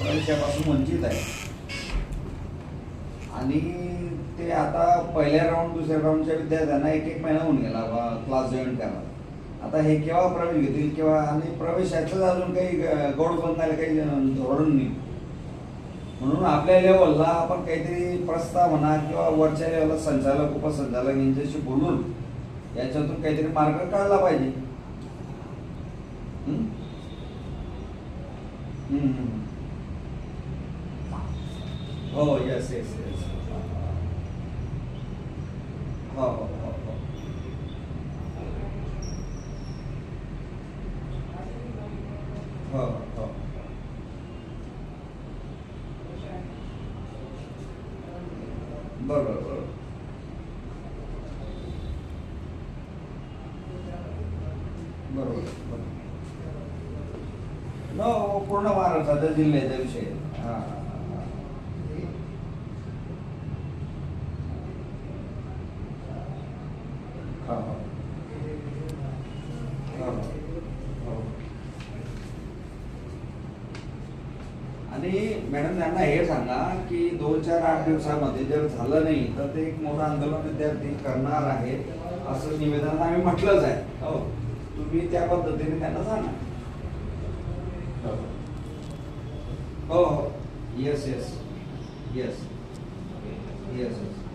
त्यापासून वंचित आहे. आणि ते आता पहिल्या राऊंड दुसऱ्या राऊंडच्या विद्यार्थ्यांना एक एक महिना होऊन गेला क्लास जॉईन करायला. आता हे केव्हा प्रवेश घेतील किंवा आणि प्रवेशाचं अजून काही गोड बनवायला काही धोरण नाही. म्हणून आपल्या लेवलला आपण काहीतरी प्रस्ताव म्हणा किंवा वरच्या लेवलला संचालक उपसंचालक यांच्याशी बोलून याच्यातून काहीतरी मार्ग काढला पाहिजे. हं? हं, हं, हं. हो येस येस येस हो हो हो हो हो हो बरोबर बरोबर बरोबर बरोबर नो पूर्ण महाराष्ट्राच्या जिल्ह्याचा विषय आहे. हा, हा, हा, हा. हा, हा. हा, हा. हो. आणि मॅडम त्यांना हे सांगा की दोन चार आठ दिवसामध्ये जर झालं नाही तर ते एक मोठं आंदोलन विद्यार्थी करणार आहे असं निवेदन आम्ही म्हटलंच आहे. हो. तुम्ही त्या पद्धतीने त्यांना सांगा. हो हो. Yes yes yes yes yes